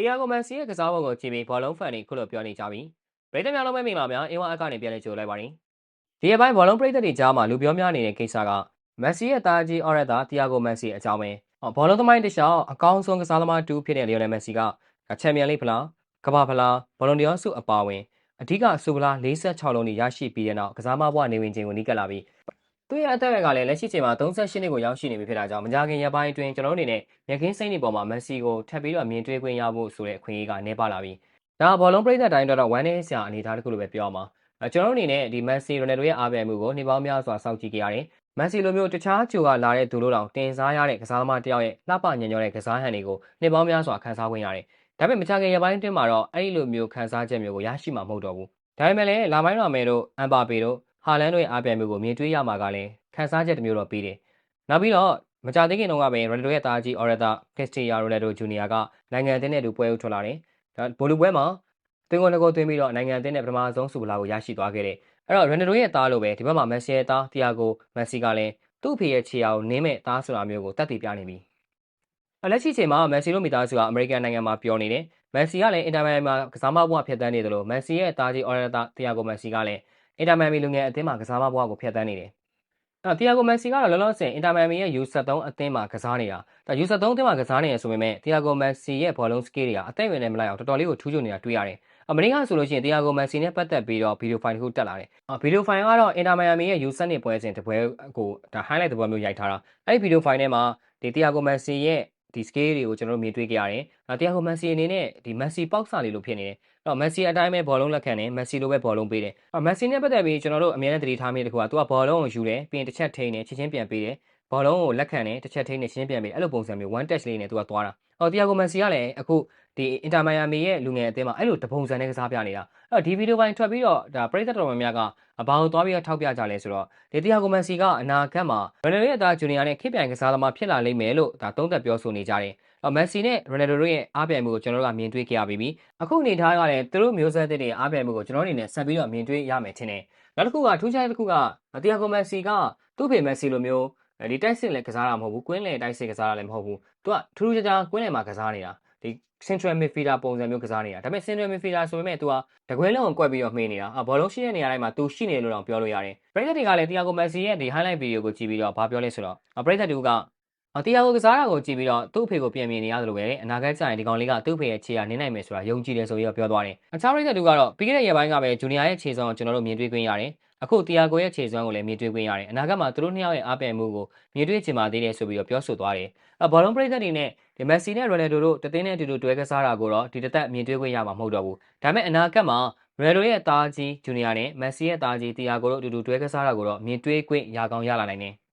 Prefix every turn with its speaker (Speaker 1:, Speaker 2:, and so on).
Speaker 1: တီယာဂိုမန်စီရဲ့ကစားပုံကိုကြည့်ပြီးဘောလုံးဖန်တွေခုလိုပြောနေကြပြီပရိသတ်များလုံးပဲမင်္ဂလာများအင်းဝါအကနေပြန်လဲကြိုလိုက်ပါရင်ဒီအပိုင်းဘောလုံးပရိသတ်တွေကြားမှာလူပြောများနေတဲ့ကိစ္စကမက်ဆီရဲ့တာကြီးအော်ရတာတီယာဂိုမန်စီအကြောင်းပဲဘောလုံးသမိုင်းတစ်လျှောက်အကောင်းဆုံးကစားသမားတူဖြစ်တဲ့လီယိုနယ်မက်ဆီကချန်ပီယံလိဖလားကမ္ဘာဖလားဘောလုံးဒီယောဆုအပါဝင်အဓိကဆုဖလား46လုံးကြီးရရှိပြီးတဲ့နောက်ကစားမဘွားနေဝင်ခြင်းကိုနီးကပ်လာပြီး သူ့ရဲ့အသက်ကလည်းလက်ရှိချိန်မှာ38နှစ်ကိုရောက်ရှိနေပြီဖြစ်တာကြောင့်မကြခင်ရက်ပိုင်းအတွင်းကျွန်တော်တို့အနေနဲ့မြက်ခင်းစိမ့်နေပေါ်မှာမက်ဆီကိုထပ်ပြီးတော့မြင်တွေ့ခွင့်ရဖို့ဆိုတဲ့အခွင့်အရေးကနေပါလာပြီ။ဒါဘောလုံးပရိသတ်တိုင်းတော့ဝမ်းနည်းစရာအနေအထားတစ်ခုလိုပဲပြောမှာ။အဲကျွန်တော်တို့အနေနဲ့ဒီမက်ဆီရိုနယ်ဒိုရဲ့အားပြိုင်မှုကိုနှိပေါင်းများစွာစောင့်ကြည့်ကြရတယ်။မက်ဆီလိုမျိုးတခြားဂျိုကလာတဲ့သူတို့တောင်တင်စားရတဲ့ကစားသမားတစ်ယောက်ရဲ့လှပညံ့ညောတဲ့ကစားဟန်တွေကိုနှိပေါင်းများစွာခန်းစားခွင့်ရတယ်။ဒါပေမဲ့မကြခင်ရက်ပိုင်းအတွင်းမှာတော့အဲ့ဒီလိုမျိုးခန်းစားချက်မျိုးကိုရရှိမှာမဟုတ်တော့ဘူး။ဒါပေမဲ့လည်းလာမိုင်းတော်မဲတို့အမ်ပါပေတို့ ဟာလန်တို့ရဲ့အားပြိုင်မှုကိုမြင်တွေ့ရမှာကလည်းခန်းစားချက်တစ်မျိုးတော့ပြီးတယ်။နောက်ပြီးတော့မကြသေးခင်တုန်းကပဲရိုနယ်ဒိုရဲ့သားကြီးအော်ရတာခရစ္စတီယာရိုနယ်ဒိုဂျူနီယာကနိုင်ငံအသင်းနဲ့အတူပွဲဦးထွက်လာတယ်။ဒါဘိုလူပွဲမှာသွင်းကုန်တစ်ကိုသွင်းပြီးတော့နိုင်ငံအသင်းနဲ့ပထမဆုံးဆူပလာကိုရရှိသွားခဲ့တယ်။အဲ့တော့ရိုနယ်ဒိုရဲ့သားလိုပဲဒီဘက်မှာမက်ဆီရဲ့သားတီယာဂိုမက်ဆီကလည်းသူ့ဖေရဲ့ခြေအောင်နင်းမဲ့သားဆိုတာမျိုးကိုတက်တည်ပြနေပြီ။အလက်ရှိချိန်မှာမက်ဆီလိုမီသားစုကအမေရိကန်နိုင်ငံမှာပြောနေတယ်။မက်ဆီကလည်းအင်တာမန်မှာကစားမဘွားဖျက်ဆီးနေတယ်လို့မက်ဆီရဲ့သားကြီးအော်ရတာတီယာဂိုမက်ဆီကလည်း အင်တာမန်မီလူငယ်အသင်းမှာကစားမဘွားကိုဖျက်ဆီးနေတယ်အဲ့တီယာဂိုမက်ဆီကတော့လောလောဆယ်အင်တာမန်မီရဲ့ U73 အသင်းမှာကစားနေတာဒါ U73 အသင်းမှာကစားနေရဆိုပေမဲ့တီယာဂိုမက်ဆီရဲ့ဘောလုံးစကေးတွေကအသက်ဝင်နေမလိုက်အောင်တော်တော်လေးကိုထူးချွန်နေတာတွေ့ရတယ်အမရိကဆိုလို့ရှိရင်တီယာဂိုမက်ဆီနဲ့ပတ်သက်ပြီးတော့ဗီဒီယိုဖိုင်တစ်ခုတက်လာတယ်ဗီဒီယိုဖိုင်ကတော့အင်တာမန်မီရဲ့ U7 နှစ်ပွဲစဉ်တပွဲကိုဒါ highlight တပွဲမျိုးရိုက်ထားတာအဲ့ဒီဗီဒီယိုဖိုင်ထဲမှာဒီတီယာဂိုမက်ဆီရဲ့ ဒီ scale တွေကိုကျွန်တော်တို့မြင်တွေ့ကြရတယ်။တရားကိုမက်ဆီအနေနဲ့ဒီမက်ဆီပေါက်စာလေးလို့ဖြစ်နေတယ်။အဲ့တော့မက်ဆီအတိုင်းပဲဘောလုံးလက်ခံတယ်မက်ဆီလိုပဲဘောလုံးပေးတယ်။အဲ့မက်ဆီနဲ့ပတ်သက်ပြီးကျွန်တော်တို့အမြဲတမ်းသတိထားမိတဲ့ခုကသူကဘောလုံးကိုယူတယ်ပြီးရင်တစ်ချက်ထိန်းတယ်ချက်ချင်းပြန်ပေးတယ်။ဘောလုံးကိုလက်ခံတယ်တစ်ချက်ထိန်းတယ်ချက်ချင်းပြန်ပေးအဲ့လိုပုံစံမျိုး one touch လေးနဲ့သူကသွားတာ။အော်တရားကိုမက်ဆီကလည်းအခု ဒီအင်တာမိုင်ယာမီရဲ့လူငယ်အသင်းမှာအဲ့လိုတပုံစံနဲ့ကစားပြနေတာ။အဲ့တော့ဒီဗီဒီယိုပိုင်းထွက်ပြီးတော့ဒါပရိသတ်တော်များများကဘာလို့သွားပြီးတော့ထောက်ပြကြလဲဆိုတော့ဒီတရားကိုမက်ဆီကအနာဂတ်မှာရနယ်ရဲ့အသားဂျူနီယာနဲ့ခေပြိုင်ကစားသမားဖြစ်လာလိမ့်မယ်လို့ဒါသုံးသပ်ပြောဆိုနေကြတယ်။အော်မက်ဆီနဲ့ရိုနယ်ဒိုတို့ရဲ့အားပြိုင်မှုကိုကျွန်တော်တို့ကမြင်တွေ့ကြရပြီးပြီအခုအနေထားကလည်းသူတို့မျိုးဆက်တဲ့အားပြိုင်မှုကိုကျွန်တော်အနေနဲ့ဆက်ပြီးတော့မြင်တွေ့ရမယ်ထင်တယ်နောက်တစ်ခုကထူးခြားတစ်ခုကတီယာဂိုမက်ဆီကသူ့ဖေမက်ဆီလိုမျိုးဒီတိုက်စစ်လည်းကစားတာမဟုတ်ဘူးကွင်းလေတိုက်စစ်ကစားတာလည်းမဟုတ်ဘူးသူကထူးထူးခြားခြားကွင်းလေမှာကစားနေတာ ဒီ central midfielder ပုံစံမျိုးကစားနေတာဒါပေမဲ့ central midfielder ဆိုပေမဲ့ तू ကတကွဲလုံးကိုကွက်ပြီးတော့မှေးနေတာအဘောလုံးရှိတဲ့နေရာတိုင်းမှာ तू ရှိနေလို့တော့ပြောလို့ရတယ်ပရိသတ်တွေကလည်းတီယာဂိုမက်ဆီရဲ့ဒီ highlight video ကိုကြည့်ပြီးတော့ဘာပြောလဲဆိုတော့ပရိသတ်တွေက။တရားကိုကစားတာကိုကြည့်ပြီးတော့သူ့အဖေကိုပြန်မြင်နေရသလိုပဲအနာဂတ်ကျရင်ဒီကောင်လေးကသူ့အဖေရဲ့ခြေရနင်းနိုင်မယ်ဆိုတာယုံကြည်တယ်ဆိုပြီးတော့ပြောသွားတယ်။အခြားရိသက်တူကတော့ပြီးခဲ့တဲ့ရက်ပိုင်းကပဲဂျူနီယာရဲ့ခြေစွမ်းကိုကျွန်တော်တို့မြင်တွေ့ခွင့်ရတယ်။အခုတရားကိုရဲ့ခြေစွမ်းကိုလည်းမြင်တွေ့ခွင့်ရတယ်။အနာဂတ်မှာသူတို့နှစ်ယောက်ရဲ့အားပြိုင်မှုကိုမြင်တွေ့ချင်ပါသေးတယ်ဆိုပြီးတော့ပြောဆိုသွားတယ်။အဘောလုံးပရိသတ်တွေနဲ့ ဒီမက်ဆီနဲ့ရိုနယ်ဒိုတို့တသိန်းနဲ့အတူတူတွဲကစားတာကိုတော့ဒီတစ်သက်မြင်တွေ့ခွင့်ရမှာမဟုတ်တော့ဘူး။ဒါပေမဲ့အနာဂတ်မှာရိုနယ်ဒိုရဲ့သားကြီးဂျူနီယာနဲ့မက်ဆီရဲ့သားကြီးတီယာကိုတို့အတူတူတွဲကစားတာကိုတော့မြင်တွေ့ခွင့်ရကောင်းရလာနိုင်တယ်။